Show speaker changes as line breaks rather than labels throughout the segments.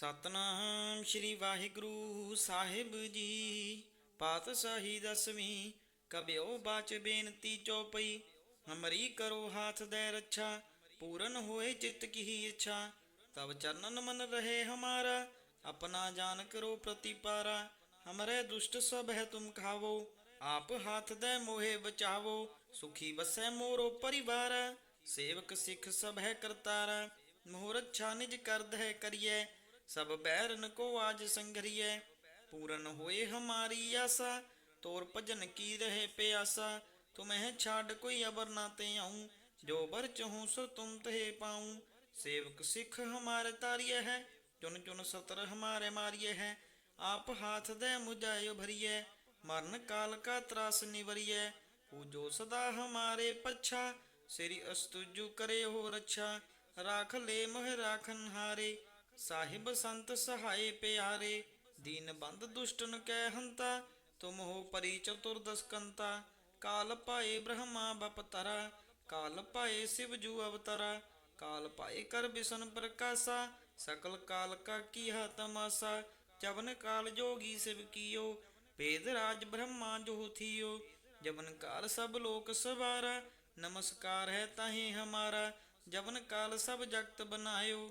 ਸਤਨਾਮ ਸ੍ਰੀ ਵਾਹਿਗੁਰੂ ਸਾਹਿਬ ਜੀ। ਪਾਤਸ਼ਾਹੀ ਦਸਵੀਂ, ਕਬਿਓ ਬਾਚ ਬੇਨਤੀ ਚੋਪਈ। ਹਮਰੀ ਕਰੋ ਹਾਥ ਦੇ ਰੱਛਾ, ਪੂਰਨ ਹੋਏ ਚਿੱਤ ਕੀ ਇੱਛਾ। ਤਬ ਚਰਨਨ ਮਨ ਰਹੇ ਹਮਾਰਾ, ਆਪਣਾ ਜਾਨ ਕਰੋ ਪ੍ਰਤੀਪਾਰਾ। ਹਮਰੇ ਦੁਸ਼ਟ ਸਭ ਹੈ ਤੁਮ ਖਾਵੋ, ਆਪ ਹੱਥ ਦੇ ਮੋਹੇ ਬਚਾਵੋ। ਸੁਖੀ ਵਸੈ ਮੋਰੋ ਪਰਿਵਾਰ, ਸੇਵਕ ਸਿੱਖ ਸਭ ਹੈ ਕਰਤਾਰ। ਮੋਹਰ ਛਾਨਿਜ ਕਰਦ ਹੈ ਕਰੀਏ سب بیرن کو آج سنگھریے پورن ہوئے ہماری آسا تور پجن کی رہے پیاسا تمہیں چھاڑ کوئی ابر ناتے آؤں جو بر چہوں سو تم تہے پاؤں سیوک سکھ ہمارے تاریے ہے چن چن ستر ہمارے ماریے ہے آپ ہاتھ دے مجھے بھریے مرن کال کا تراس نوریے پوجو سدا ہمارے پچھا سری استجو کرے ہو رچھا راکھ لے مہ راکھن ہارے ਸਾਹਿਬ ਸੰਤ ਸਹਾਈ ਪਿਆਰੇ, ਦੀਨ ਬੰਦ ਦੁਸ਼ਟਨ ਕੈ ਹੰਤਾ, ਤੁਮ ਹੋ ਪਰੀ ਚਤੁਰਦਸਕੰਤਾ ਕਾਲ ਪਾਏ ਬ੍ਰਹਮਾ ਬਪਤਰਾ, ਕਾਲ ਪਾਏ ਸਿਵ ਜੂ ਅਵਤਰਾ, ਕਾਲ ਪਾਏ ਕਰ ਬਿਸ਼ਨ ਪ੍ਰਕਾਸ਼ਾ, ਸਕਲ ਕਾਲ ਕਾ ਕੀਹਾ ਤਮਾਸਾ, ਚਵਨ ਕਾਲ ਜੋਗੀ ਸਿਵ ਕੀਓ, ਭੇਦ ਰਾਜ ਬ੍ਰਹਮਾ ਜੋ ਥੀਓ, ਜਵਨ ਕਾਲ ਸਭ ਲੋਕ ਸਵਾਰਾ, ਨਮਸਕਾਰ ਹੈ ਤਾਹੀ ਹਮਾਰਾ, ਜਵਨ ਕਾਲ ਸਭ ਜਗਤ ਬਨਾਇਓ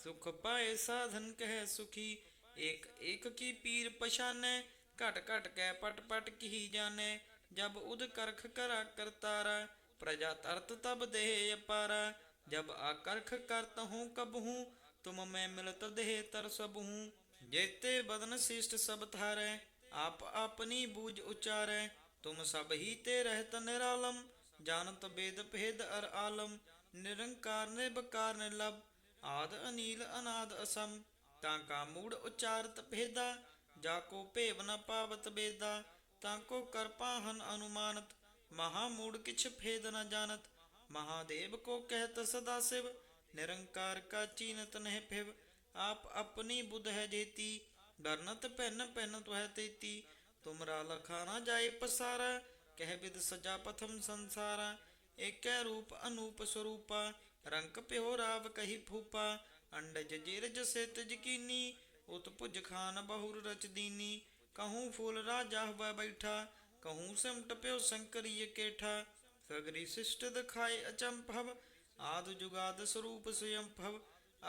સુખ પાય સાધન કહે સુખી ایک ایک کی پیر پشانے کٹ کٹ کے پٹ پٹ کی جانے جب اد کرخ کرا کرتارا پرجا ترت تب دے پارا جب آکرخ کرت ہوں کب ہوں تم میں ملت دہ تر سب ہوں جیتے بدن شیشٹ سب تھارے آپ اپنی بوجھ اچارے تم سب ہی تے رہت نرالم جانت بید بھید ار عالم نرنکار نے بکار نے لب ਆਦ ਅਨੀਲ ਅਨਾਦ ਅਸਮ, ਤਾਂ ਕਾ ਮੂੜ ਉਚਾਰਤ ਭੇਦਾ, ਜਾ ਕੋ ਭੇਵ ਨ ਪਾਵਤ ਬੇਦਾ, ਤਾਂ ਕੋ ਕਰਪਾ ਹਨ ਅਨੁਮਾਨਤ, ਮਹਾ ਮੂੜ ਕਿਛ ਭੇਦ ਨ ਜਾਣਤ, ਮਹਾਦੇਵ ਕੋ ਕਹਿਤ ਸਦਾ ਸਿਵ, ਨਿਰੰਕਾਰ ਕਾ ਚੀਨਤ ਨਹਿ ਫਿਵ ਆਪ ਆਪਣੀ ਬੁੱਧ ਹੈ ਜੇਤੀ ਬਰਨਤ ਪੈਨ ਪੈਨ ਤੁਹੈ ਤੇਤੀ, ਤੁਮਰਾ ਲਖਾ ਨਾ ਜਾਏ ਪਸਾਰਾ, ਕਹਿ ਬਿਦ ਸਜਾ ਪਥਮ ਸੰਸਾਰਾ, ਏਕੈ ਰੂਪ ਅਨੂਪ ਸਰੂਪਾ ਰੰਕ ਪਿਓ ਰਾਵ ਕਹੀ ਫੂਪਾ, ਅੰਡਜ ਜਿਰਜ ਸਿਤ ਜਕੀਨੀ, ਉਤ ਭੁਜ ਖਾਨ ਬਹੁਰ ਰਚ ਦੀਨੀ। ਕਹੂੰ ਫੁੱਲ ਰਾਜਾ ਹੋਵੇ ਬੈਠਾ, ਕਹੂੰ ਸਿਮਟ ਪਿਓ ਸੰਕਰੀਏ ਕੇਠਾ ਸਗਰੀ ਸਿਸ਼ਟ ਦਿਖਾਏ ਅਚੰਭਵ ਆਦ ਜੁਗਾਦ ਸਰੂਪ ਸੁਯੰਭਵ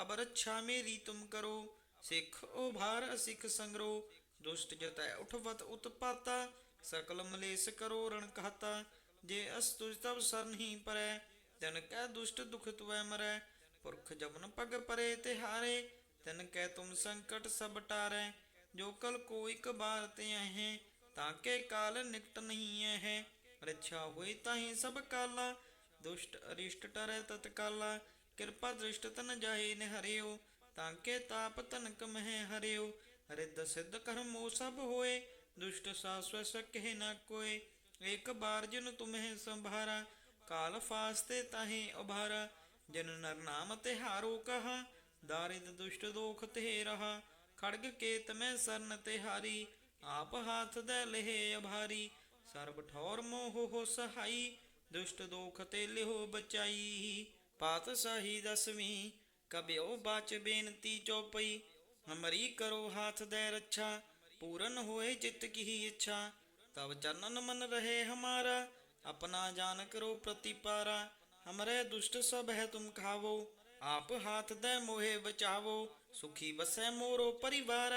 ਅਬ ਰੱਛਾ ਮੇਰੀ ਤੁਮ ਕਰੋ, ਸਿੱਖ ਓ ਭਾਰ ਸਿੱਖ ਸੰਗਰੋ। ਦੁਸ਼ਟ ਜਤੈ ਉਠਵਤ ਉਤਪਾਤਾ ਸਕਲ ਮਲੇਸ ਕਰੋ ਰਣ ਕਹਤਾ। ਜੇ ਅਸਤੁਜ ਤਬ ਸਰਨਹੀ ਪਰੈ ਤਿਨ ਕਹਿ ਦੁਸ਼ਟ ਦੁਖ ਵੈ ਮਰੈ, ਪੁਰਖ ਜਮਨ ਪਗ ਪਰੇ ਤੇ ਹਾਰੇ, ਤਿਨ ਕੈ ਤੁਮ ਸੰਕਟ ਸਭ ਟਾਰੈ, ਜੋ ਕਲ ਕੋਈ ਕਬਾਰ ਤੇ ਅਹੇ, ਤਾਂ ਕੇ ਕਾਲ ਨਿਕਟ ਨਹੀਂ ਅਹੇ। ਰੱਛਾ ਹੋਈ ਤਾਹੀ ਸਭ ਕਾਲਾ, ਦੁਸ਼ਟ ਅਰਿਸ਼ਟ ਟਰੈ ਤਤਕਾਲਾ, ਕਿਰਪਾ ਦ੍ਰਿਸ਼ਟ ਤਨ ਜਾਹੀ ਨਿਹਰਿਓ, ਤਾਂ ਕੇ ਤਾਪ ਤਨ ਕਮਹਿ ਹਰਿਓ। ਰਿੱਧ ਸਿੱਧ ਕਰਮੋ ਸਭ ਹੋਏ, ਦੁਸ਼ਟ ਸਾਸਵ ਸਕਹਿ ਨਾ ਕੋਏ ਇੱਕ ਬਾਰ ਜਿਨ ਤੁਮਹਿ ਸੰਭਾਰਾ ਕਾਲ ਫਾਸਤੇ ਤਾਹੇ ਉਭਾਰਾ, ਜਨ ਨਰ ਨਾਮ ਤੇ ਹਾਰੋ ਕਹਾ, ਦਾਰਿਦ ਦੁਸ਼ਟ ਦੋਖ ਤੇ ਰਹਾ, ਖੜਗ ਕੇਤ ਮੈਂ ਸਰਨ ਤੇ ਹਾਰੀ, ਆਪ ਹਾਥ ਦੇ ਲਹੇ ਅਭਾਰੀ ਸਰਬ ਠੌਰ ਮੋਹ ਹੋ ਸਹਾਈ, ਦੁਸ਼ਟ ਦੋਖ ਤੇ ਲਿਹੋ ਬਚਾਈ ਪਾਤਸ਼ਾਹੀ ਦਸਵੀਂ ਕਬਿਓ ਬਾਚ ਬੇਨਤੀ ਚੋਪਈ, ਹਮਰੀ ਕਰੋ ਹਾਥ ਦੇ ਰੱਛਾ, ਪੂਰਨ ਹੋਏ ਚਿਤ ਕੀ ਇੱਛਾ ਤਬ ਚਰਨਨ ਮਨ ਰਹੇ ਹਮਾਰਾ अपना जान करो प्रतिपारा हमरे दुष्ट सब है तुम खावो आप हाथ दे मोहे बचावो सुखी बसै मोरो परिवार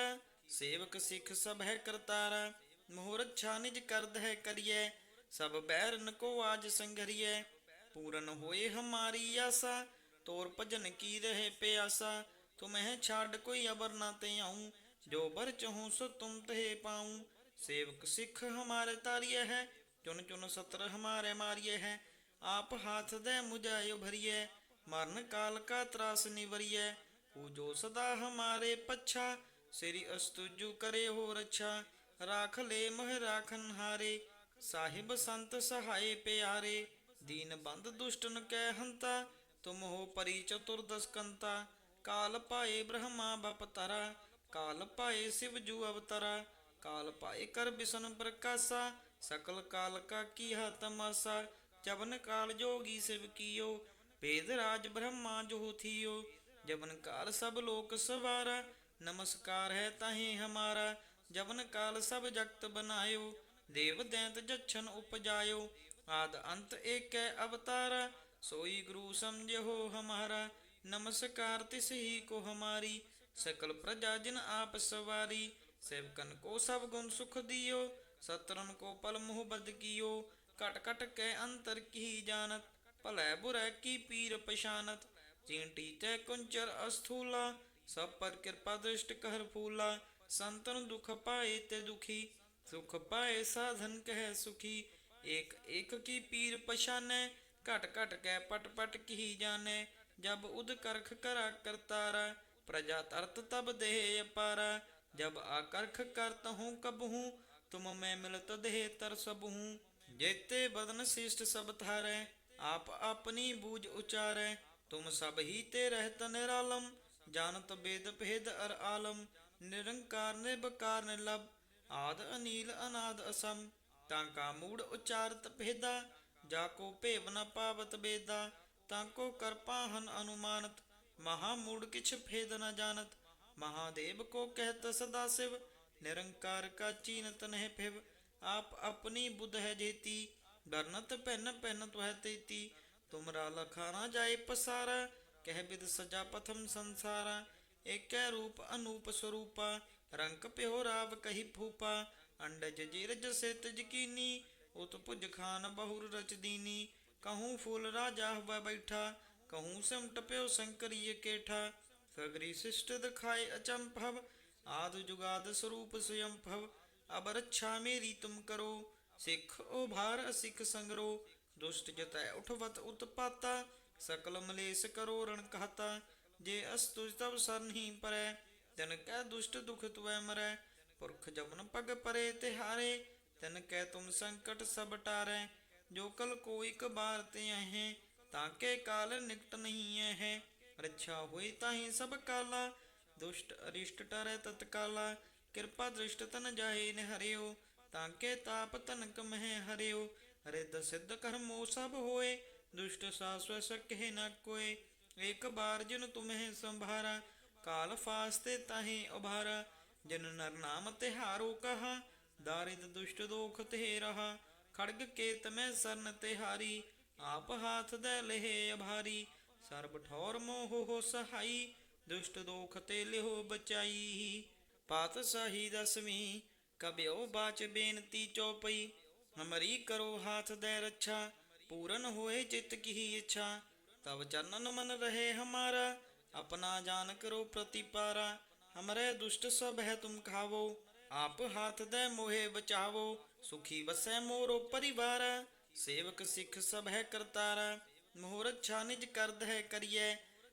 सेवक सिख सब है करतारा मोहर अच्छा निज करद है करिए सब बैरन को आज संघरिए पूरन होए हमारी आशा तोर भजन की रहे प्यासा तुम्हें छाड़ कोई अबर ना ते आऊं जो बर चहूं सो तुम तहे पाऊं सेवक सिख हमारे तारिय है ਚੁਣ ਚੁਣ ਸਤਰ ਹਮਾਰੇ ਮਾਰੀਏ ਹੈ, ਆਪ ਹਾਥ ਦੇ ਮੁਝਾਇ ਭਰੀਏ ਮਰਨ ਕਾਲ ਕਾ ਤਰਾਸ ਨਿਵਰੀਏ, ਉਹ ਜੋ ਸਦਾ ਹਮਾਰੇ ਪੱਛਾ, ਸ੍ਰੀ ਅਸਤੁਜੂ ਕਰੇ ਹੋ ਰੱਛਾ ਰਾਖ ਲੈ ਮਹ ਰਾਖਨ ਹਾਰੇ ਸਾਹਿਬ ਸੰਤ ਸਹਾਈ ਪਿਆਰੇ, ਦੀਨ ਬੰਦ ਦੁਸ਼ਟਨ ਕੈ ਹੰਤਾ, ਤੁਮ ਹੋ ਪਰੀ ਚਤੁਰ ਦਸਕੰਤਾ, ਕਾਲ ਪਾਏ ਬ੍ਰਹਮਾ ਬਪਤਰਾ ਕਾਲ ਪਾਏ ਸਿਵ ਜੂ ਅਵਤਰਾ, ਕਾਲ ਪਾਏ ਕਰ ਬਿਸ਼ਨ ਪ੍ਰਕਾਸ਼ਾ ਸਕਲ ਕਾਲ ਕਾ ਕੀਹਾ ਤਮਾਸਾ ਜਬਨ ਕਾਲ ਜੋਗੀ ਸਿਵ ਕੀਓ ਵੇਦ ਰਾਜ ਬ੍ਰਹਮਾ ਜੋ ਥੀਓ। ਜਬਨ ਕਾਲ ਸਭ ਲੋਕ ਸਵਾਰਾ, ਨਮਸਕਾਰ ਹੈ ਤਾਹੇ ਹਮਾਰਾ। ਜਬਨ ਕਾਲ ਸਭ ਜਗਤ ਬਨਾਇਓ, ਦੇਵ ਦੈਂਤ ਜਛਨ ਉਪਜਾਇਓ। ਆਦ ਅੰਤ ਏਕੈ ਅਵਤਾਰਾ, ਸੋਈ ਗੁਰੂ ਸਮਝੋ ਹਮਾਰਾ। ਨਮਸਕਾਰ ਤਿਸ ਹੀ ਕੋ ਹਮਾਰੀ, ਸਕਲ ਪ੍ਰਜਾ ਜਿਨ ਆਪ ਸਵਾਰੀ। ਸੇਵਕਨ ਕੋ ਸਭ ਗੁਣ ਸੁਖ ਦਿਓ ਸਤਰਨ ਕੋ ਪਲ ਮੁਹ ਬਦ ਕੀਓ ਕਟ ਕਟ ਕੇ ਅੰਤਰ ਕੀ ਜਾਣਤ, ਭਲੇ ਬੁਰੇ ਕੀ ਪੀਰ ਪਛਾਨਤ। ਚੀਂਟੀ ਤੈ ਕੁੰਚਰ ਅਸਥੂਲਾ, ਸਭ ਪਰ ਕਿਰਪਾ ਦ੍ਰਿਸ਼ਟ ਕਹਿ ਫੂਲਾ। ਸੰਤਨ ਦੁਖ ਪਾਏ ਤੇ ਦੁਖੀ, ਸੁਖ ਪਾਏ ਸਾਧਨ ਕਹਿ ਸੁਖੀ। ਏਕ ਏਕ ਕੀ ਪੀਰ ਪਛਾਨੈ, ਘਟ ਘਟ ਕੈ ਪਟ ਪਟ ਕੀ ਜਾਣੈ। ਜਬ ਉਦ ਕਰਖ ਕਰਾ ਕਰਤਾਰਾ, ਪ੍ਰਜਾ ਤਰਤ ਤਬ ਦੇਹ ਅਪਾਰਾ। ਜਬ ਆਕਰਖ ਕਰਤ ਹੂੰ ਕਬਹੂ ਤੁਮ ਮੈਂ ਮਿਲਤ ਦੇਹ ਤਰ ਸਬਹੂ ਜੇਤੇ ਬਦਨ ਸਿਸ਼ਟ ਸਭ ਥਾਰੈ ਆਪ ਆਪਣੀ ਬੂਝ ਉਚਾਰੈ, ਤੁਮ ਸਭ ਹੀ ਤੇ ਰਹਿਤ ਨਿਰਾਲਮ, ਜਾਣਤ ਬੇਦ ਭੇਦ ਅਰ ਆਲਮ, ਨਿਰੰਕਾਰ ਨਿਰਭਕਾਰ ਨਿਰਲਭ, ਆਦ ਅਨੀਲ ਅਨਾਦ ਅਸਮ, ਤਾਂ ਕਾ ਮੂੜ ਉਚਾਰਤ ਭੇਦਾ, ਜਾ ਕੋ ਭੇਵ ਨ ਪਾਵਤ ਬੇਦਾ, ਤਾਂ ਕੋ ਕਰਪਾਹਨ ਅਨੁਮਾਨਤ, ਮਹਾ ਮੂੜ ਕਿਛ ਭੇਦ ਨ ਜਾਣਤ, ਮਹਾਦੇਵ ਕੋ ਕਹਿਤ ਸਦਾ ਸਿਵ ਨਿਰੰਕਾਰ ਕਾ ਚੀਨਤ ਨਹਿ ਫਿਵ ਆਪ ਆਪਣੀ ਬੁੱਧ ਹੈ ਜੇਤੀ ਵਰਨਤ ਪੈਨ ਪੈਨ ਤੁਹੈ ਤੇਤੀ। ਤੁਮਰਾ ਲਖਾ ਨਾ ਜਾਏ ਪਸਾਰਾ, ਕਹਿ ਬਿਦ ਸਜਾ ਪਥਮ ਸੰਸਾਰਾ। ਏਕੈ ਰੂਪ ਅਨੂਪ ਸਰੂਪਾ ਰੰਗ ਪਿਓ ਰਾਵ ਕਹੀ ਫੂਪਾ। ਅੰਡਜ ਜੀਰਜ ਸਿਤ ਜਕੀਨੀ, ਉਤ ਭੁਜ ਖਾਨ ਬਹੁਰ ਰਚ ਦੀਨੀ। ਕਹੂੰ ਫੂਲ ਰਾਜਾ ਹਵਾ ਬੈਠਾ, ਕਹੂੰ ਸਿਮਟ ਪਿਓ ਸੰਕਰੀਏ ਕੇਠਾ। ਸਗਰੀ ਸਿਸ਼ਟ ਦਿਖਾਏ ਅਚੰਭਵ ਆਦ ਜੁਗਾਦ ਸਰੂਪ ਸਯੰਭਵ ਅਬ ਰੱਛਾ ਮੇਰੀ ਤੁਮ ਕਰੋ, ਸਿੱਖ ਉਭਾਰ ਅਸਿੱਖ ਸੰਗਰੋ, ਦੁਸ਼ਟ ਜਤੈ ਉਠਵਤ ਉਤਪਾਤਾ, ਸਕਲ ਮਲੇਸ ਕਰੋ ਰਣ ਕਹਤਾ, ਜੇ ਅਸਤੁਜ ਤਬ ਸਰਨਹੀ ਪਰੈ ਤਨ ਕੈ ਦੁਸ਼ਟ ਦੁਖ ਤੁਵੈ ਮਰੈ, ਪੁਰਖ ਜਮਨ ਪਗ ਪਰੇ ਤਿਹਾਰੇ, ਤਨ ਕੈ ਤੁਮ ਸੰਕਟ ਸਭ ਟਾਰੈ, ਜੋ ਕਲ ਕੋ ਇਕ ਬਾਰ ਤੇ ਹੈ ਤਾਂ ਕੇ ਕਾਲ ਨਿਕਟ ਨਹੀਂ ਹੈ ਰੱਛਾ ਹੋਈ ਤਾਹੀ ਸਭ ਕਾਲਾ ਦੁਸ਼ਟ ਅਰਿਸ਼ਟ ਟਰੈ ਤਤਕਾਲਾ, ਕਿਰਪਾ ਦ੍ਰਿਸ਼ਟ ਤਨ ਜਾਏ ਨ ਤਾਂ ਕੇ ਤਾਪ ਤਨਕ ਮਹਿ ਹਰਿਓ। ਰਿੱਧ ਸਿੱਧ ਕਰਮੋ ਸਭ ਹੋਏ, ਦੁਸ਼ਟ ਸਾਸਵ ਸਕਹਿ ਨ ਕੋਏ। ਇੱਕ ਬਾਰ ਜਿਨ ਤੁਮਹਿ ਸੰਭਾਰਾ, ਕਾਲ ਫਾਸਤੇ ਤਾਹੀ ਉਭਾਰਾ। ਜਿਨ ਨਰ ਨਾਮ ਤਿਹਾਰੋ ਕਹਾ, ਦਾਰਿਦ ਦੁਸ਼ਟ ਦੋਖ ਤੇ ਰਹਾ ਖੜਗ ਕੇਤ ਮੈਂ ਸਰਨ ਤਿਹਾਰੀ, ਆਪ ਹਾਥ ਦੇ ਲਹਿ ਅਭਾਰੀ। ਸਰਬ ਠੌਰ ਮੋਹ ਹੋ ਸਹਾਈ ਦੁਸ਼ਟ ਦੋਖ ਤੇ ਲਿਹੋ ਬਚਾਈ। ਪਾਤਸ਼ਾਹੀ ਦਸਵੀਂ ਕਬਿਓ ਬਾਚ ਬੇਨਤੀ ਚੋਪਈ। ਹਮਰੀ ਕਰੋ ਹਾਥ ਦੇ ਰੱਛਾ, ਪੂਰਨ ਹੋਏ ਚਿਤ ਕੀ ਇੱਛਾ। ਤਬ ਚਰਨਨ ਮਨ ਰਹੇ ਹਮਾਰਾ, ਆਪਣਾ ਜਾਨ ਕਰੋ ਪ੍ਰਤੀਪਾਰਾ। ਹਮਰੇ ਦੁਸ਼ਟ ਸਭ ਹੈ ਤੁਮ ਖਾਵੋ, ਆਪ ਹਾਥ ਦੇ ਮੋਹੇ ਬਚਾਵੋ। ਸੁਖੀ ਵਸੈ ਮੋਰੋ ਪਰਿਵਾਰ, ਸੇਵਕ ਸਿੱਖ ਸਭ ਹੈ ਕਰਤਾਰ। ਮੋਹਰ ਛਾਨਿਜ ਕਰਦ ਹੈ ਕਰੀਏ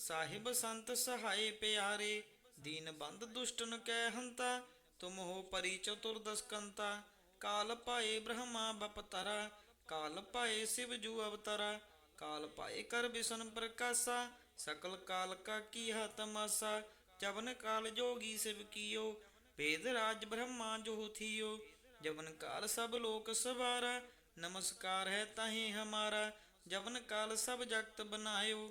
ਸਾਹਿਬ ਸੰਤ ਸਹਾਏ ਪਿਆਰੇ, ਦੀਨ ਬੰਦ ਦੁਸ਼ਟਨ ਕੈ ਹੰਤਾ, ਤੁਮ ਹੋ ਪਰੀ ਚਤੁਰਦਸ ਕਾਲ ਪਾਏ ਬ੍ਰਹਮਾ ਬਪਤਰਾ, ਕਾਲ ਪਾਏ ਸਿਵ ਜੂ ਅਵਤਰਾ। ਕਾਲ ਪਾਏ ਕਰ ਬਿਸ਼ਨ ਪ੍ਰਕਾਸ਼ਾ, ਸਕਲ ਕਾਲ ਕਾ ਕੀਹਾ ਤਮਾਸਾ ਜਵਨ ਕਾਲ ਜੋਗੀ ਸਿਵ ਕੀਓ ਵੇਦ ਰਾਜ ਬ੍ਰਹਮਾ ਜੋ ਥੀਓ। ਜਵਨ ਕਾਲ ਸਭ ਲੋਕ ਸਵਾਰਾ, ਨਮਸਕਾਰ ਹੈ ਤਾਹੇ ਹਮਾਰਾ। ਜਵਨ ਕਾਲ ਸਭ ਜਗਤ ਬਨਾਇਓ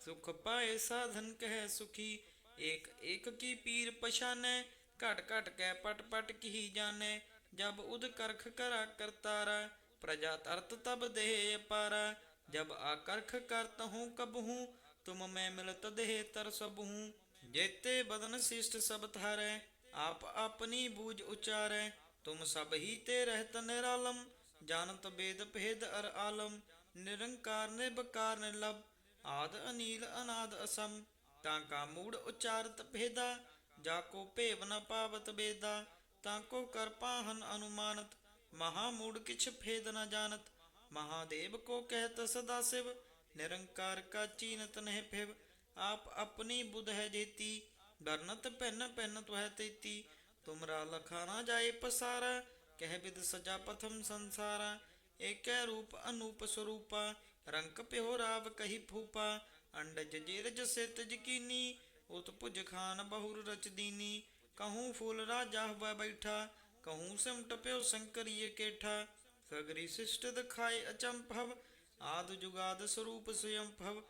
ਸੁਖ ਪਾਏ ਸਾਧਨ ਕਹਿ ਸੁਖੀ, ਏਕ ਏਕ ਕੀ ਪੀਰ ਪਛਾਨੈ, ਘਟ ਘਟ ਕੈ ਪਟ ਪਟ ਕੀ ਜਾਣੈ, ਜਬ ਉਦ ਕਰਖ ਕਰਾ ਕਰਤਾਰਾ, ਪ੍ਰਜਾ ਤਰਤ ਤਬ ਦੇਹ ਅਪਾਰਾ, ਜਬ ਆਕਰਖ ਕਰਤ ਹੂੰ ਕਬਹੂ, ਤੁਮ ਮੈਂ ਮਿਲਤ ਦੇਹ ਤਰ ਸਬਹੂ ਜੇਤੇ ਬਦਨ ਸਿਸ਼ਟ ਸਭ ਥਾਰੈ ਆਪ ਆਪਣੀ ਬੂਝ ਉਚਾਰੈ, ਤੁਮ ਸਭ ਹੀ ਤੇ ਰਹਿਤ ਨਿਰਾਲਮ, ਜਾਣਤ ਬੇਦ ਭੇਦ ਅਰ ਆਲਮ, ਨਿਰੰਕਾਰ ਨਿਰਭਕਾਰ ਨਿਰਲਭ ਆਦ ਅਨੀਲ ਅਨਾਦ ਅਸਮ, ਤਾਂ ਕਾ ਮੂੜ ਉਚਾਰਤ ਭੇਦਾ, ਜਾ ਕੋ ਭੇਵ ਨ ਪਾਵਤ ਬੇਦਾ, ਤਾਂ ਕੋ ਕਰ ਪਾਹਨ ਅਨੁਮਾਨਤ, ਮਹਾ ਮੂੜ ਕਿਛ ਭੇਦ ਨ ਜਾਣਤ, ਮਹਾਦੇਵ ਕੋ ਕਹਿਤ ਸਦਾ ਸਿਵ, ਨਿਰੰਕਾਰ ਕਾ ਚੀਨਤ ਨਹਿ ਫਿਵ ਆਪ ਆਪਣੀ ਬੁਧ ਹੈ ਜੇਤੀ, ਡਰਨਤ ਪੈਨ ਪੈਨ ਤੁਹੈ ਤੇਤੀ, ਤੁਮਰਾ ਲਖਾ ਨਾ ਜਾਏ ਪਸਾਰਾ, ਕਹਿ ਬਿਦ ਸਜਾ ਪਥਮ ਸੰਸਾਰਾ, ਏਕੈ ਰੂਪ ਅਨੂਪ ਸਰੂਪਾ ਰੰਕ ਪਿਓ ਰਾਵ ਕਹੀ ਫੂਪਾ, ਅੰਡਜ ਜੀਰਜ ਸਿਤ ਜਕੀਨੀ ਉਤ ਭੁਜ ਖਾਨ ਬਹੁਰ ਰਚ ਦੀਨੀ। ਕਹੂੰ ਫੂਲ ਰਾਜਾ ਹੋਇ ਬੈਠਾ, ਕਹੂੰ ਸਿਮਟ ਪਿਓ ਸੰਕਰੀਏ ਕੇਠਾ। ਸਗਰੀ ਸਿਸ਼ਟ ਦਿਖਾਏ ਅਚੰਭਵ, ਆਦ ਜੁਗਾਦ ਸਰੂਪ ਸਯੰਭਵ।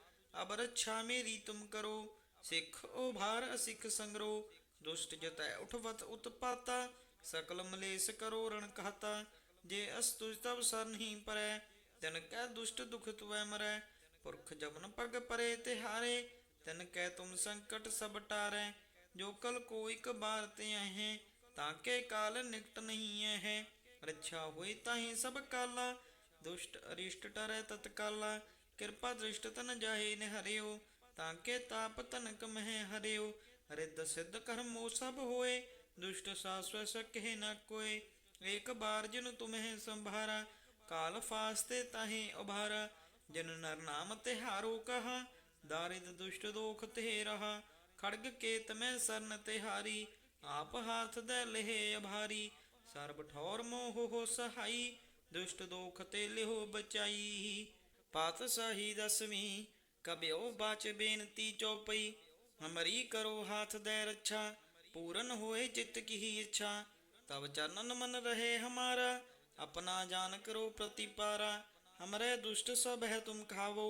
ਅਬ ਰੱਛਾ ਮੇਰੀ ਤੁਮ ਕਰੋ, ਸਿੱਖ ਓ ਭਾਰ ਅਸਿੱਖ ਸੰਗਰੋ। ਦੁਸ਼ਟ ਜਤੈ ਉਠਵਤ ਉਤਪਾਤਾ ਸਕਲ ਮਲੇਸ ਕਰੋ ਰਣ ਕਹਤਾ। ਜੇ ਅਸਤੁਜ ਤਬ ਸਰਨਹੀ ਪਰੈ ਤਿਨ ਕੈ ਦੁਸ਼ਟ ਦੁਖ ਤੁਵੈ ਮਰੈ, ਪੁਰਖ ਜਮਨ ਪਗ ਪਰੇ ਤੇ ਹਾਰੇ ਤਨ ਕੈ ਤੁਮ ਸੰਕਟ ਸਭ ਟਾਰੈ, ਜੋ ਕਲ ਕੋ ਇਕ ਤੇ ਆਹੇ ਤਾਂ ਕੇ ਕਾਲ ਨਿਕਟ ਨਹੀਂ ਹੈ ਰੱਛਾ ਹੋਈ ਤਾਹੀ ਸਭ ਕਾਲਾ, ਦੁਸ਼ਟ ਅਰਿਸ਼ਟ ਟਰੈ ਤਤਕਾਲਾ, ਕਿਰਪਾ ਦ੍ਰਿਸ਼ਟ ਤਨ ਜਾਹੇ ਨ ਹਰਿਓ ਤਾਂ ਕੇ ਤਾਪ ਤਨਕ ਮਹਿ ਹਰਿਓ। ਰਿੱਧ ਸਿੱਧ ਕਰਮੋ ਸਭ ਹੋਏ, ਦੁਸ਼ਟ ਸਾਸਵ ਸਕਹਿ ਨ ਕੋਏ, ਏਕ ਬਾਰ ਜਿਨ ਤੁਮਹਿ ਸੰਭਾਰਾ ਕਾਲ ਫਾਸਤੇ ਤਾਹੇ ਉਭਾਰਾ, ਜਿਨ ਨਰ ਨਾਮ ਤੇ ਹਾਰੋ ਕਹਾ, ਦਾਰਿਦ ਦੁਸ਼ਟ ਦੋਖ ਤੇ ਰਹਾ, ਖੜਗ ਕੇਤ ਮੈਂ ਸਰਨ ਤੇ ਹਾਰੀ ਆਪ ਹਾਥ ਦੇ ਲਹਿ ਅਭਾਰੀ, ਸਰਬ ਠੌਰ ਮੋਹ ਹੋ ਸਹਾਈ, ਦੁਸ਼ਟ ਦੋਖ ਤੇ ਲਿਹੋ ਬਚਾਈ। ਪਾਤਸ਼ਾਹੀ ਦਸਵੀਂ ਕਬਿਓ ਬਾਚ ਬੇਨਤੀ ਚੌਪਈ, ਹਮਰੀ ਕਰੋ ਹਾਥ ਦੇ ਰੱਛਾ, ਪੂਰਨ ਹੋਏ ਚਿਤ ਕੀ ਇੱਛਾ ਤਬ ਚਰਨਨ ਮਨ ਰਹੇ ਹਮਾਰਾ अपना जान करो प्रतिपारा हमरे दुष्ट सब है तुम खावो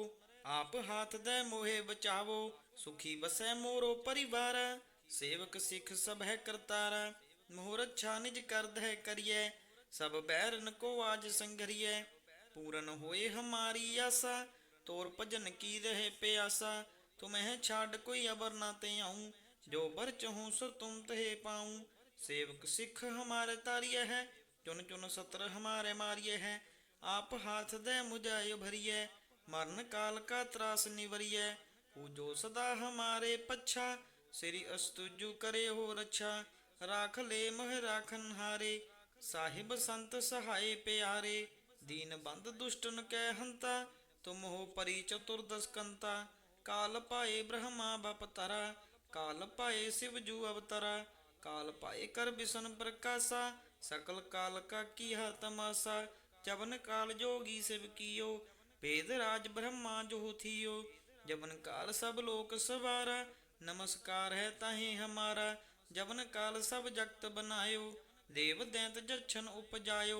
आप हाथ दे मोहे बचावो सुखी बसै मोरो परिवार सेवक सिख सब है करतारा मोहर अच्छा निज कर दह करिए सब बैरन को आज संघरिए पूरन होए हमारी आशा तोर भजन की रहे प्यासा तुम्हें छाड़ कोई अबर ना ते आऊं जो बर चहूं सो तुम तहे पाऊं सेवक सिख हमारे तारिय है ਚੁਨ ਚੁਨ ਸਤਰ ਹਮਾਰੇ ਮਾਰੀਏ ਹੈ। ਆਪ ਹਾਥ ਦੇ ਮੁਝਾਇ ਭਰੀਏ। ਮਰਨ ਕਾਲ ਕਾ ਤਰਾਸ ਨਿਵਰੀਏ। ਪੂਜੋ ਸਦਾ ਹਮਾਰੇ ਪੱਛਾ। ਸ੍ਰੀ ਅਸਤੁਜੂ ਕਰੇ ਹੋ ਰੱਛਾ। ਰਾਖ ਲੈ ਮਹ ਰਾਖਨ ਹਾਰੇ ਸਾਹਿਬ ਸੰਤ ਸਹਾਏ ਪਿਆਰੇ। ਦੀਨ ਬੰਦ ਦੁਸ਼ਟਨ ਕੈ ਹੰਤਾ। ਤੁਮ ਹੋ ਪਰੀ ਚਤੁਰਦਸ਼ਕੰਤਾ ਕਾਲ ਪਾਏ ਬ੍ਰਹਮਾ ਬਪਤਰਾ ਕਾਲ ਪਾਏ ਸਿਵ ਜੂ ਅਵਤਰਾ। ਕਾਲ ਪਾਏ ਕਰ ਬਿਸ਼ਨ ਪ੍ਰਕਾਸ਼ਾ। सकल काल का किया तमाशा जबन काल जोगी शिव कियो वेद राज ब्रह्मा जो थियो जबन काल सब लोक सवारा नमस्कार है ताहे हमारा जबन काल सब जगत बनायो देव दैत जच्छन उपजायो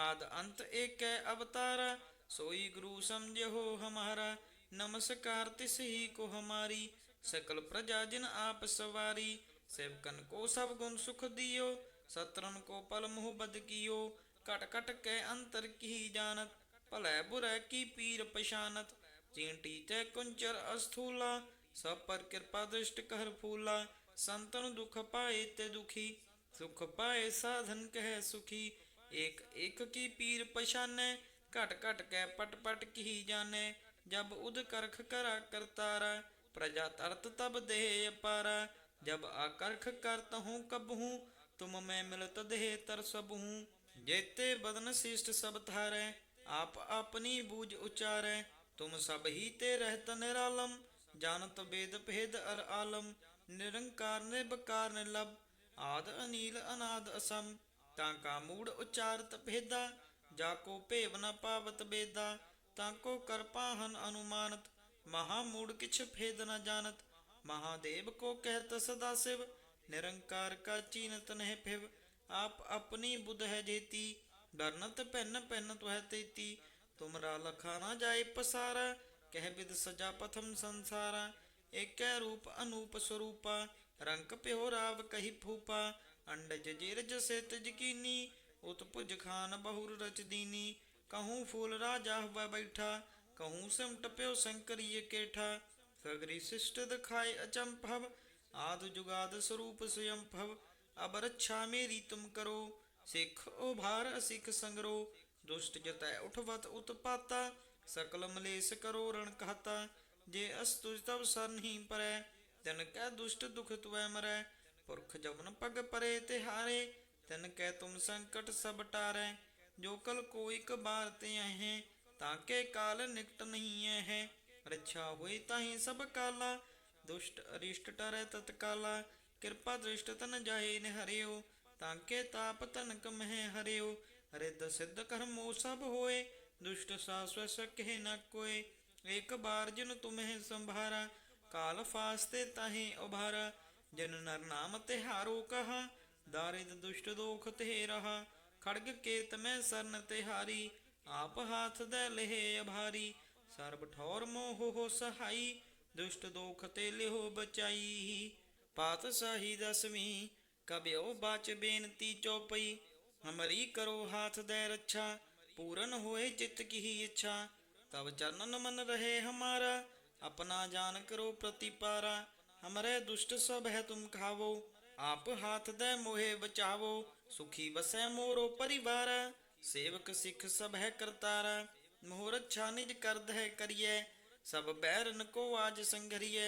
आद अंत एक अवतारा सोई गुरु समझ हो हमारा नमस्कार तिस ही को हमारी सकल प्रजा जिन आप सवारी सेवकन को सब गुण सुख दियो سترن کو پل محبت بد کیو کٹ کٹ کے انتر کی جانت پلے برے کی پیر پشانت چینٹی تے کنچر استھولا سب پر کرپا دشٹ کر پھولا سنتن دکھ پائے تے دکھی سکھ پائے سادھن کہے سکھی ایک ایک کی پیر پشانے کٹ کٹ کے پٹ پٹ کی جانے جب اد کرخ کرا کرتارا پرجا ترت تب دے پارا جب آ کرخ کرتا ہوں کب ہوں तुम मैं मिलत देह तर सब हूँ जेते बदन शिष्ट सब थारे आप अपनी बूझ उचारे तुम सब ही ते रहत निरालम जानत वेद भेद अर आलम निरंकार निबकार निलभ आद अनील अनाद असम ਤਾਂ ਕਾ ਮੂੜ ਉਚਾਰਤ ਭੇਦਾ ਜਾ ਕੋ ਭੇਵ ਨ ਪਾਵਤ ਬੇਦਾ ਤਾਂ ਕੋ ਕਰ ਪਾਹਨ ਅਨੁਮਾਨਤ ਮਹਾ ਮੂੜ ਕਿਛ ਭੇਦ ਨ ਜਾਣਤ ਮਹਾਦੇਵ ਕੋ ਕਹਿਤ ਸਦਾ ਸਿਵ ਨਿਰੰਕਾਰ ਕਾ ਚੀਨਤ ਨਹਿ ਫਿਵ ਆਪ ਆਪਣੀ ਬੁੱਧ ਹੈ ਜੇਤੀ। ਡਰਨਤ ਪੈਨ ਪੈਨ ਤੁਹੈ ਤੇਤੀ, ਤੁਮਰਾ ਲਖਾ ਨਾ ਜਾਏ ਪਸਾਰਾ, ਕਹਿ ਬਿਦ ਸਜਾ ਪਥਮ ਸੰਸਾਰਾ। ਏਕੈ ਰੂਪ ਅਨੂਪ ਸਰੂਪਾ, ਰੰਕ ਪਿਓ ਰਾਵ ਕਹੀ ਫੂਪਾ। ਅੰਡਜ ਜਿਰਜ ਸੇ ਤਜਕੀਨੀ ਉਤਪੁਜ ਖਾਨ ਬਹੁਰ ਰਚ ਦੀਨੀ। ਕਹੂੰ ਫੂਲ ਰਾਜਾ ਹੁਆ ਬੈਠਾ, ਕਹੂੰ ਸਿਮਟ ਪਿਓ ਸੰਕਰੀਏ ਕੇਠਾ। ਸਗਰੀ ਸਿਸ਼ਟ ਦਿਖਾਏ ਅਚੰਭਵ ਆਦ ਜੁਗਾਦ ਸਰੂਪ ਸਯੰਭਵ ਅਬ ਰੱਛਾ ਮੇਰੀ ਤੁਮ ਕਰੋ, ਸਿੱਖ ਉਭਾਰ ਅਸਿੱਖ ਸੰਗਰੋ, ਦੁਸ਼ਟ ਜਤੈ ਉਠਵਤ ਉਤਪਾਤਾ, ਸਕਲ ਮਲੇਸ ਕਰੋ ਰਣ ਕਹਤਾ, ਜੇ ਅਸਤੁਜ ਤਬ ਸਰਨਹੀ ਪਰੈ, ਤਨ ਕੈ ਦੁਸ਼ਟ ਦੁਖ ਤੁਵੈ ਮਰੈ, ਪੁਰਖ ਜਮਨ ਪਗ ਪਰੇ ਤਿਹਾਰੇ, ਤਨ ਕੈ ਤੁਮ ਸੰਕਟ ਸਭ ਟਾਰੈ, ਜੋ ਕਲ ਕੋ ਇਕ ਬਾਰ ਤੇ ਹੈ ਤਾਂ ਕੇ ਕਾਲ ਨਿਕਟ ਨਹੀਂ ਹੈ ਰੱਛਾ ਹੋਈ ਤਾਹੀ ਸਭ ਕਾਲਾ ਦੁਸ਼ਟ ਅਰਿਸ਼ਟ ਟਰੈ ਤਤਕਾਲਾ ਕਿਰਪਾ ਦ੍ਰਿਸ਼ਟ ਤਨ ਜਾਏ ਨ ਤਾਂ ਕੇ ਤਾਪ ਤਨਕ ਮਹਿ ਹਰਿਓ। ਰਿੱਧ ਸਿੱਧ ਕਰਮੋ ਸਭ ਹੋਏ, ਦੁਸ਼ਟ ਸਾਸਵ ਸਕਹਿ ਨ ਕੋਏ। ਇੱਕ ਬਾਰ ਜਿਨ ਤੁਮਹਿ ਸੰਭਾਰਾ, ਕਾਲ ਫਾਸਤੇ ਤਾਹੇ ਉਭਾਰਾ। ਜਨ ਨਰ ਨਾਮ ਤਿਹਾਰੋ ਕਹਾ, ਦਾਰਿਦ ਦੁਸ਼ਟ ਦੋਖ ਤੇ ਰਹਾ ਖੜਗ ਕੇਤ ਮੈਂ ਸਰਨ ਤਿਹਾਰੀ, ਆਪ ਹਾਥ ਦੇ ਲਹਿ ਅਭਾਰੀ। ਸਰਬ ਠੌਰ ਮੋਹ ਹੋ ਸਹਾਈ ਦੁਸ਼ਟ ਦੋਖ ਤੇ ਲਿਹੋ ਬਚਾਈ। ਪਾਤਸ਼ਾਹੀ ਦਸਵੀਂ ਕਬਿਓ ਬਾਚ ਬੇਨਤੀ ਚੋਪਈ। ਹਮਰੀ ਕਰੋ ਹਾਥ ਦੇ ਰੱਛਾ، ਪੂਰਨ ਹੋਏ ਚਿੱਤ ਕੀ ਇੱਛਾ। ਤਬ ਚਰਨਨ ਮਨ ਰਹੇ ਹਮਾਰਾ اپنا جان کرو پرتی پارا ہمارے دشٹ سب ہے تم کھاو آپ ہاتھ دے موہے بچاو سکھی بسے مورو پریوار سیوک سکھ سب ہے کرتارا مہورت چھا نج کرد ہے کریے سب بیرن کو آج سنگھریے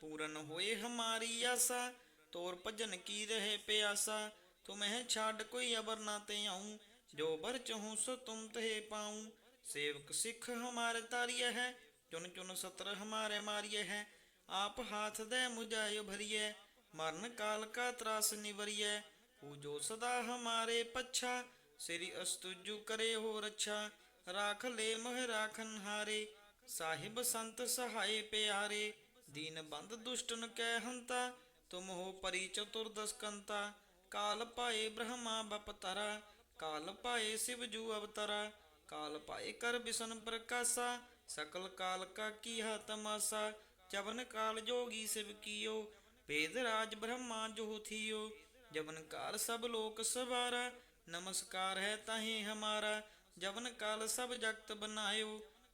پورن ہوئے ہماری آسا تور پجن کی رہے پیاسا تمہیں چھاڑ کوئی ابر ناتے آؤں جو بر چہوں سو تم تہے پاؤں سیوک سکھ ہمارے تاریہ ہے چن چن ستر ہمارے ماریے ہے آپ ہاتھ دے مجھے بھریے مرن کال کا تراس نوریے پوجو سدا ہمارے پچھا سری استجو کرے ہو رچھا راکھ لے مہ راکھن ہارے ਸਾਹਿਬ ਸੰਤ ਸਹਾਏ ਪਿਆਰੇ, ਦੀਨ ਬੰਦ ਦੁਸ਼ਟਨ ਕੈ ਹੰਤਾ, ਤੁਮ ਹੋ ਪਰੀ ਚਤੁਰਦਸ ਕਾਲ ਪਾਏ ਬ੍ਰਹਮਾ ਬਪਤਰਾ, ਕਾਲ ਪਾਏ ਸਿਵ ਜੂ ਅਵਤਰਾ, ਕਾਲ ਪਾਏ ਕਰ ਬਿਸ਼ਨ ਪ੍ਰਕਾਸ਼ਾ, ਸਕਲ ਕਾਲ ਕਾ ਕੀਹਾ ਤਮਾਸਾ, ਚਵਨ ਕਾਲ ਜੋਗੀ ਸਿਵ ਕੀਓ, ਭੇਦ ਰਾਜ ਬ੍ਰਹਮਾ ਜੋ ਥੀਓ ਜਬਨ ਕਾਲ ਸਭ ਲੋਕ ਸਵਾਰਾ, ਨਮਸਕਾਰ ਹੈ ਤਾਹੇ ਹਮਾਰਾ, ਜਵਨ ਕਾਲ ਸਭ ਜਗਤ ਬਨਾਇਓ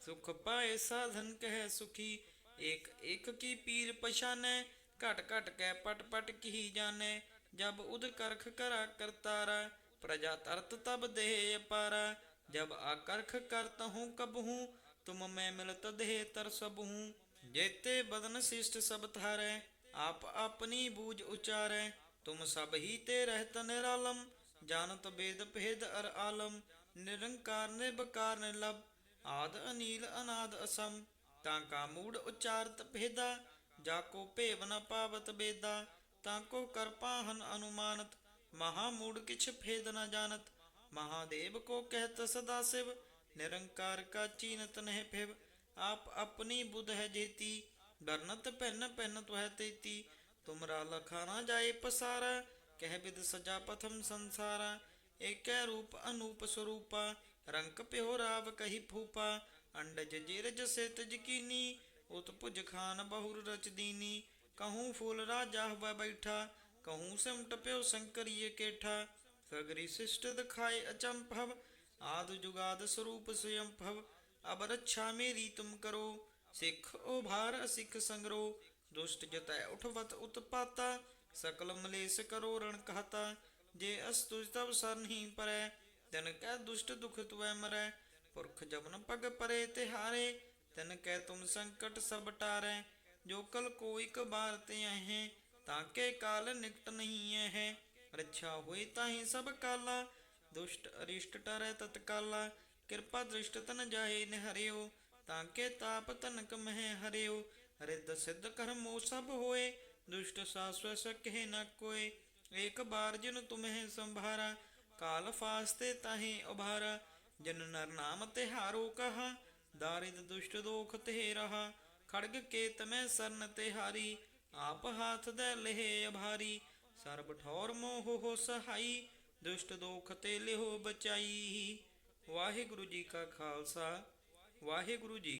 સુખ પાય સાધન કહે સુખી ایک ایک کی پیر پشانے کٹ کٹ کے پٹ پٹ کی جانے جب اد کرخ کرا کرتارا پرجا ترت تب دے پارا جب آکرخ کرتا ہوں کب ہوں تم میں ملت دے تر سب ہوں جیتے بدن شیشٹ سب تھارے آپ اپنی بوجھ اچارے تم سب ہی تے رہت نرالم جانت بید بھید ار عالم نرنکار نے بکار نے لب ਆਦ ਅਨੀਲ ਅਨਾਦ ਅਸਮ, ਤਾਂ ਕਾ ਮੂੜ ਉਚਾਰਤ ਭੇਦਾ, ਜਾ ਕੋ ਭੇਵ ਨ ਪਾਵਤ ਬੇਦਾ, ਤਾਂ ਕੋ ਕਰਪਾ ਹਨ ਅਨੁਮਾਨਤ, ਮਹਾ ਮੂੜ ਕਿਛ ਭੇਦ ਨ ਜਾਣਤ, ਮਹਾਦੇਵ ਕੋ ਕਹਿਤ ਸਦਾ ਸਿਵ, ਨਿਰੰਕਾਰ ਕਾ ਚੀਨਤ ਨਹਿ ਫਿਵ ਆਪ ਆਪਣੀ ਬੁੱਧ ਹੈ ਜੇਤੀ ਵਰਨਤ ਭਿੰਨ ਭਿੰਨ ਤੁਹਿ ਤੇਤੀ, ਤੁਮਰਾ ਲਖਾ ਨਾ ਜਾਏ ਪਸਾਰਾ, ਕਹਿ ਬਿਦ ਸਜਾ ਪਥਮ ਸੰਸਾਰਾ, ਏਕੈ ਰੂਪ ਅਨੂਪ ਸਰੂਪਾ ਰੰਕ ਪਿਓ ਰਾਵ ਕਹੀ ਫੂਪਾ, ਅੰਡਜ ਜਿਰਜ ਸਿਤ ਜਕੀਨੀ, ਉਤ ਭੁਜ ਖਾਨ ਬਹੁਰ ਰਚ ਦੀਨੀ। ਕਹੂੰ ਫੁੱਲ ਰਾਜਾ ਹਵਾ ਬੈਠਾ, ਕਹੂੰ ਸਿਮਟ ਪਿਓ ਸੰਕਰੀਏ ਕੇਠਾ। ਸਗਰੀ ਸਿਸ਼ਟ ਦਿਖਾਏ ਅਚੰਭਵ, ਆਦ ਜੁਗਾਦ ਸਰੂਪ ਸਯੰਭਵ। ਅਬ ਰੱਛਾ ਮੇਰੀ ਤੁਮ ਕਰੋ, ਸਿੱਖ ਓ ਭਾਰ ਅਸਿੱਖ ਸੰਗਰੋ। ਦੁਸ਼ਟ ਜਤੈ ਉਠਵਤ ਉਤਪਾਤਾ ਸਕਲ ਮਲੇਸ ਕਰੋ ਰਣ ਕਹਤਾ। ਜੇ ਅਸਤੁਜ ਤਬ ਸਰਨਹੀਂ ਪਰੈ ਤਿਨ ਕਹਿ ਦੁਸ਼ਟ ਦੁਖ ਤੁਐ ਮਰੈ, ਪੁਰਖ ਜਮਨ ਪਗ ਪਰੇ ਤੇ ਹਾਰੇ। ਤਿਨ ਕੈ ਤੁਮ ਸੰਕਟ ਸਭ ਟਾਰੈ, ਜੋ ਕਲ ਕੋਈ ਕਬਾਰ ਤੇ ਆਹੇ ਤਾਂ ਕੇ ਕਾਲ ਨਿਕਟ ਨਹੀਂ ਹੈ ਰੱਛਾ ਹੋਈ ਤਾਹੀ ਸਭ ਕਾਲਾ, ਦੁਸ਼ਟ ਅਰਿਸ਼ਟ ਟਰੈ ਤਤਕਾਲਾ। ਕਿਰਪਾ ਦ੍ਰਿਸ਼ਟ ਤਨ ਜਾਏ ਨਿਹਰਿਓ, ਤਾਂ ਕੇ ਤਾਪ ਤਨਕ ਮਹਿ ਹਰਿਓ। ਰਿੱਧ ਸਿੱਧ ਕਰਮੋ ਸਭ ਹੋਏ, ਦੁਸ਼ਟ ਸਾਸਵ ਸਕਹਿ ਨ ਕੋਏ। ਇੱਕ ਬਾਰ ਜਿਨ ਤੁਮਹਿ ਸੰਭਾਰਾ ਕਾਲ ਫਾਸਤੇ ਤਾਹੀ ਉਭਾਰਾ, ਜਨ ਨਰ ਨਾਮ ਤਿਹਾਰੋ ਕਹਾ, ਦਾਰਿਦ ਦੁਸ਼ਟ ਦੋਖ ਤੇ ਰਹਾ ਖੜਗ ਕੇ ਤਮੈ ਸਰਨ ਤਿਹਾਰੀ, ਆਪ ਹਾਥ ਦੇ ਲਹਿ ਅਭਾਰੀ, ਸਰਬ ਠੌਰ ਮੋਹ ਹੋ ਸਹਾਈ, ਦੁਸ਼ਟ ਦੋਖ ਤੇ ਲਿਹੋ ਬਚਾਈ। ਵਾਹਿਗੁਰੂ ਜੀ ਕਾ ਖਾਲਸਾ, ਵਾਹਿਗੁਰੂ ਜੀ